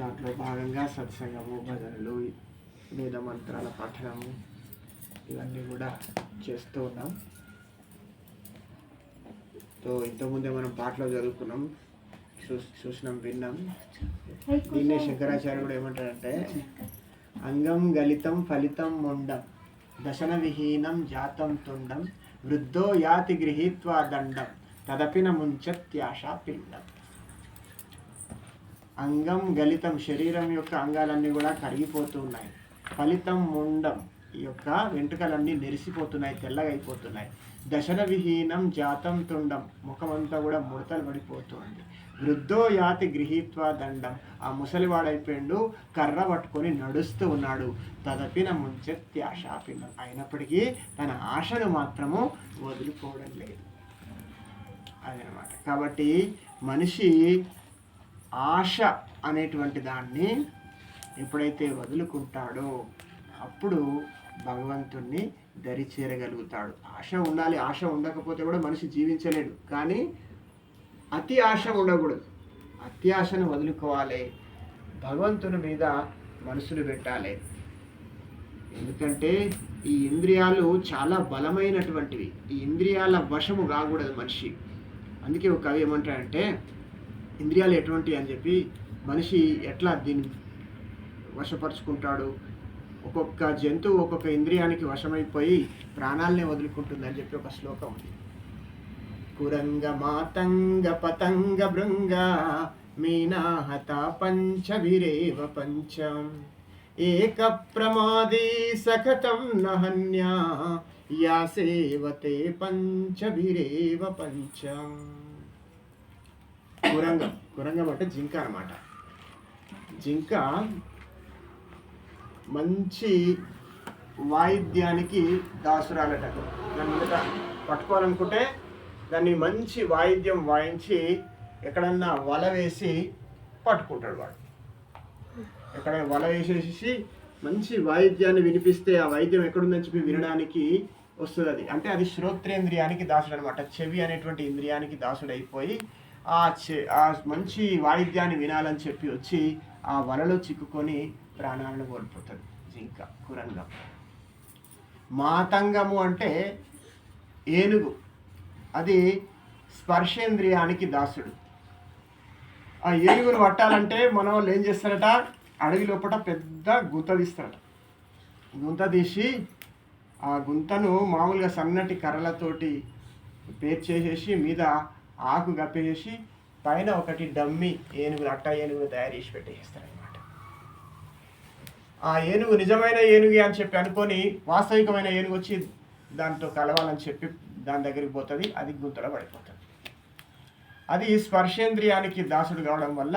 దాంట్లో భాగంగా సత్సంగము భజనలు వేద మంత్రాల పఠనము ఇవన్నీ కూడా చేస్తూ ఉన్నాం. సో ఇంతకుముందే మనం పాటలో చదువుకున్నాం చూ చూసినాం విన్నాం. దీన్నే శంకరాచార్య కూడా ఏమంటారంటే అంగం గలితం ఫలితం మొండం దశన విహీనం జాతం తుండం వృద్ధో యాతి గృహీత్వా దండం తదపిన ముంచత్యాశ పిండం. అంగం గలితం శరీరం యొక్క అంగాలన్నీ కూడా కరిగిపోతూ ఉన్నాయి ఫలితం ముండం. ఈ యొక్క వెంట్రుకలన్నీ నెరిసిపోతున్నాయి తెల్లగైపోతున్నాయి దశన విహీనం జాతం తుండం. ముఖమంతా కూడా ముడతలు పడిపోతుంది. వృద్ధో యాతి గృహీత్వ దండం. ఆ ముసలివాడైపోయిండు కర్ర పట్టుకొని నడుస్తూ ఉన్నాడు. తదపిన ముంచెత్తి ఆశాపిన అయినప్పటికీ తన ఆశను మాత్రము వదిలిపోవడం లేదు. అదనమాట. కాబట్టి మనిషి ఆశ అనేటువంటి దాన్ని ఎప్పుడైతే వదులుకుంటాడో అప్పుడు భగవంతుణ్ణి దరి చేరగలుగుతాడు. ఆశ ఉండాలి ఆశ ఉండకపోతే కూడా మనిషి జీవించలేడు. కానీ అతి ఆశ ఉండకూడదు. అతి ఆశను వదులుకోవాలి. భగవంతుని మీద మనసులు పెట్టాలి. ఎందుకంటే ఈ ఇంద్రియాలు చాలా బలమైనటువంటివి. ఈ ఇంద్రియాల వశము కాకూడదు మనిషి. అందుకే ఒక కవి ఏమంటాడంటే ఇంద్రియాలు ఎటువంటి అని చెప్పి మనిషి ఎట్లా దీన్ని వశపరుచుకుంటాడు? ఒక్కొక్క జంతువు ఒక్కొక్క ఇంద్రియానికి వశమైపోయి ప్రాణాలనే వదులుకుంటుందని చెప్పి ఒక శ్లోకం ఉంది. కురంగ మాతంగ పతంగ భృంగ మీనాహత పంచవిరేవ పంచం. ఏక ప్రమాదీ సఖతం నహన్యా యాసేవతే పంచభిరేవ పంచం. కురంగం. కురంగం అంటే జింక అనమాట జింక మంచి వాయిద్యానికి దాసురాలట. దాని మొదట పట్టుకోవాలనుకుంటే దాన్ని మంచి వాయిద్యం వాయించి ఎక్కడన్నా వల వేసి పట్టుకుంటాడు వాడు. ఎక్కడ వల వేసేసి మంచి వాయిద్యాన్ని వినిపిస్తే ఆ వాయిద్యం ఎక్కడుందని చెప్పి వినడానికి వస్తుంది అది. అంటే అది శ్రోత్రేంద్రియానికి దాసుడు అనమాట చెవి అనేటువంటి ఇంద్రియానికి దాసుడు అయిపోయి ఆ చే ఆ మంచి వాయిద్యాన్ని వినాలని చెప్పి వచ్చి ఆ వలలో చిక్కుకొని ప్రాణాలను కోల్పోతుంది జింక కురంగం. మాతంగము అంటే ఏనుగు. అది స్పర్శేంద్రియానికి దాసుడు. ఆ ఏనుగును పట్టాలంటే మన వాళ్ళు ఏం చేస్తారట? అడవి లోపల పెద్ద గుంత తీస్తారట. గుంత తీసి ఆ గుంతను మామూలుగా సన్నటి కర్రలతోటి పేర్చేసేసి మీద ఆకు కప్పేసి పైన ఒకటి డమ్మి ఏనుగులు అట్ట ఏనుగులు తయారు చేసి పెట్టేస్తారనమాట ఆ ఏనుగు నిజమైన ఏనుగు అని చెప్పి అనుకొని వాస్తవికమైన ఏనుగు వచ్చి దాంతో కలవాలని చెప్పి దాని దగ్గరికి పోతుంది అది గుంతలో పడిపోతుంది. అది స్పర్శేంద్రియానికి దాసుడు కావడం వల్ల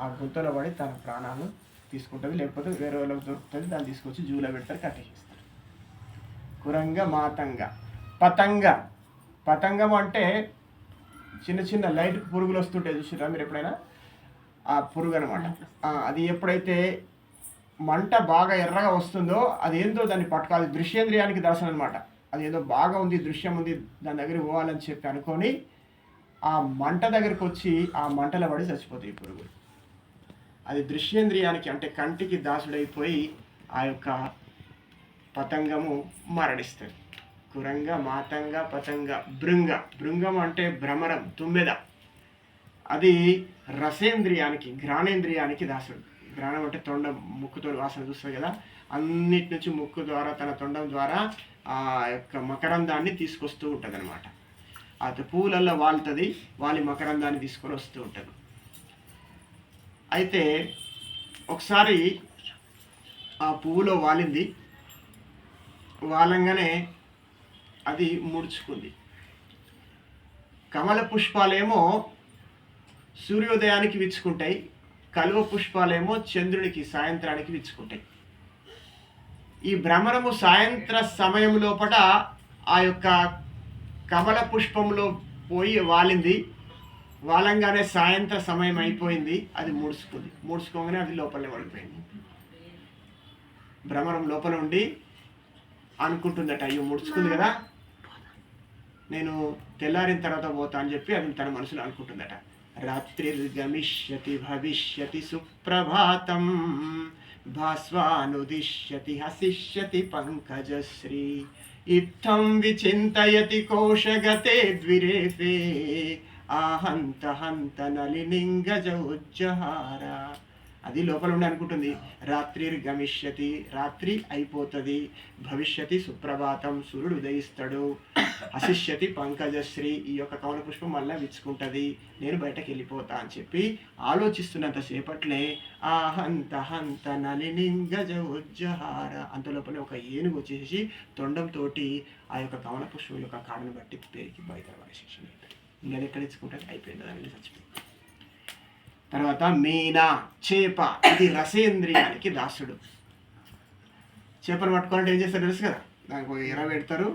ఆ గుంతలో పడి తన ప్రాణాలను తీసుకుంటుంది లేకపోతే వేరే వాళ్ళకి దొరుకుతుంది దాన్ని తీసుకొచ్చి జూలో పెడతారు కట్టేసేస్తారు. కురంగ మాతంగ పతంగ. పతంగం అంటే చిన్న చిన్న లైట్ పురుగులు వస్తుంటాయి చూసిరా మీరు ఎప్పుడైనా? ఆ పురుగు అనమాట అది ఎప్పుడైతే మంట బాగా ఎర్రగా వస్తుందో అది ఏందో దాన్ని పట్టుకోవాలి. దృశ్యేంద్రియానికి దర్శనం అనమాట అది ఏదో బాగా ఉంది దృశ్యం ఉంది దాని దగ్గరికి పోవాలని చెప్పి అనుకొని ఆ మంట దగ్గరికి వచ్చి ఆ మంటలో పడి చచ్చిపోతాయి ఈ పురుగులు. అది దృశ్యేంద్రియానికి అంటే కంటికి దాసుడైపోయి ఆ యొక్క పతంగము మరణిస్తుంది. కురంగ మాతంగ పతంగ భృంగ. భృంగం అంటే భ్రమరం తుమ్మెద. అది రసేంద్రియానికి ఘ్రాణేంద్రియానికి దాసుడు. ఘ్రాణం అంటే తొండం ముక్కుతో వాసన చూస్తుంది కదా? అన్నిటి నుంచి ముక్కు ద్వారా తన తొండం ద్వారా ఆ యొక్క మకరందాన్ని తీసుకొస్తూ ఉంటుంది అనమాట అది పూలల్లో వాలుతుంది వాలి మకరందాన్ని తీసుకొని వస్తూ ఉంటుంది. అయితే ఒకసారి ఆ పువ్వులో వాలింది. వాలంగానే అది ముడుచుకుంది. కమల పుష్పాలేమో సూర్యోదయానికి విచ్చుకుంటాయి కలువ పుష్పాలేమో చంద్రునికి సాయంత్రానికి విచ్చుకుంటాయి. ఈ భ్రమరము సాయంత్ర సమయం లోపల ఆ యొక్క కమల పుష్పంలో పోయి వాలింది. వాలంగానే సాయంత్ర సమయం అయిపోయింది అది ముడుచుకుంది. ముడుచుకోగానే అది లోపలనే పడిపోయింది. భ్రమరం లోపల ఉండి అనుకుంటుందట అయ్యో ముడుచుకుంది కదా. నేను తెల్లారిన తర్వాత పోతా అని చెప్పి అది తన మనసులో అనుకుంటుందట. రాత్రిర్గమిష్యతి భవిష్యతి సుప్రభాతం భాస్వానుదిష్యతి హసిష్యతి పంకజశ్రీ. ఇత్థం విచింతయతి కోశగతే ద్విరేపే. ఆహంత హంత నలినింగజోజ్జహార అది లోపల ఉండి అనుకుంటుంది. రాత్రి గమిష్యతి రాత్రి అయిపోతుంది. భవిష్యతి సుప్రభాతం సూర్యుడు ఉదయిస్తాడు. అశిష్యతి పంకజశ్రీ ఈ యొక్క కవన పుష్పం మళ్ళీ విచ్చుకుంటుంది. నేను బయటకు వెళ్ళిపోతా అని చెప్పి ఆలోచిస్తున్నంత సేపట్లే ఆ హంత హంత నలినింగజ ఉజ్జహార అంత లోపల ఒక ఏనుగు వచ్చేసి తొండంతో ఆ యొక్క కవన పుష్పం యొక్క కాడను బట్టి పేరుకి బయట శిక్షణ ఇంకా ఎక్కడ ఇచ్చుకుంటే అయిపోయింది. దాన్ని చచ్చిపోయింది. తర్వాత మీనా చేప ఇది రసేంద్రియానికి దాసుడు. చేపలు పట్టుకోవాలంటే ఏం చేస్తారు తెలుసు కదా? దానికి ఎర పెడతారు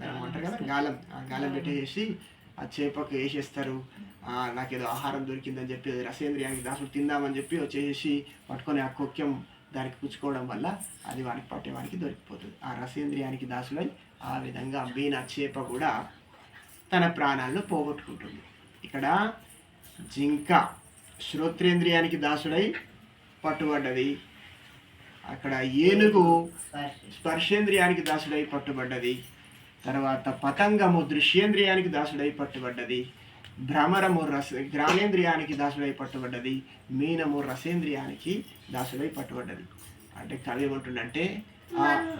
దాన్ని కదా? గాలం. ఆ గాలం పెట్టేసి ఆ చేపకు వేసేస్తారు. నాకు నాకేదో ఆహారం దొరికిందని చెప్పి అది రసేంద్రియానికి దాసుడు తిందామని చెప్పి వచ్చేసి పట్టుకొని ఆ కుక్యం దానికి పుచ్చుకోవడం వల్ల అది వానికి పట్టేవానికి దొరికిపోతుంది. ఆ రసేంద్రియానికి దాసుడై ఆ విధంగా మీనా చేప కూడా తన ప్రాణాలను పోగొట్టుకుంటుంది. ఇక్కడ జింక శ్రోత్రేంద్రియానికి దాసుడై పట్టుబడ్డది. అక్కడ ఏనుగు స్పర్శేంద్రియానికి దాసుడై పట్టుబడ్డది. తర్వాత పతంగము దృశ్యేంద్రియానికి దాసుడై పట్టుబడ్డది. భ్రమరము రస గ్రామేంద్రియానికి దాసుడై పట్టుబడ్డది. మీనము రసేంద్రియానికి దాసుడై పట్టుబడ్డది. అంటే కవి ఏమంటుండంటే ఆ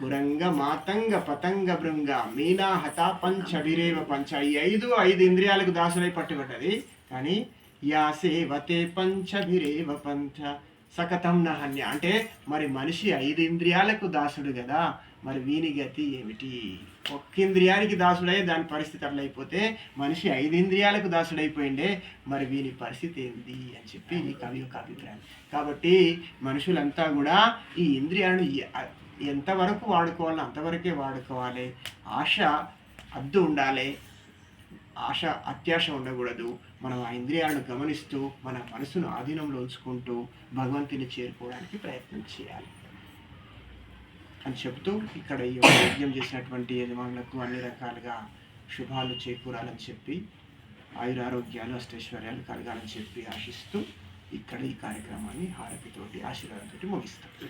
కురంగ మాతంగ పతంగ భృంగ మీనా హత పంచ విరేవ పంచ ఈ ఐదు ఐదు ఇంద్రియాలకు దాసుడై పట్టుబడ్డది. కానీ యా సేవతే పంచభిరేవ పంచ. సకతం నహన్య అంటే మరి మనిషి ఐదు ఇంద్రియాలకు దాసుడు కదా మరి వీని గతి ఏమిటి? ఒక్క ఇంద్రియానికి దాసుడై దాని పరిస్థితి అట్లా అయిపోతే మనిషి ఐదు ఇంద్రియాలకు దాసుడైపోయిండే మరి వీని పరిస్థితి ఏంది అని చెప్పి ఈ కవి యొక్క అభిప్రాయం. కాబట్టి మనుషులంతా కూడా ఈ ఇంద్రియాలను ఎ- ఎంతవరకు వాడుకోవాలో అంతవరకే వాడుకోవాలి. ఆశ అద్దు ఉండాలి. ఆశ అత్యాశ ఉండకూడదు. మనం ఆ ఇంద్రియాలను గమనిస్తూ మన మనసును ఆధీనంలో ఉంచుకుంటూ భగవంతుని చేరుకోవడానికి ప్రయత్నం చేయాలి. అని చెబుతూ ఇక్కడ ఈ యజ్ఞం చేసినటువంటి యజమానులకు అన్ని రకాలుగా శుభాలు చేకూరాలని చెప్పి ఆయురారోగ్యాలు అష్టైశ్వర్యాలు కలగాలని చెప్పి ఆశిస్తూ ఇక్కడ ఈ కార్యక్రమాన్ని హారతితోటి ఆశీర్వాదంతో ముగిస్తాం.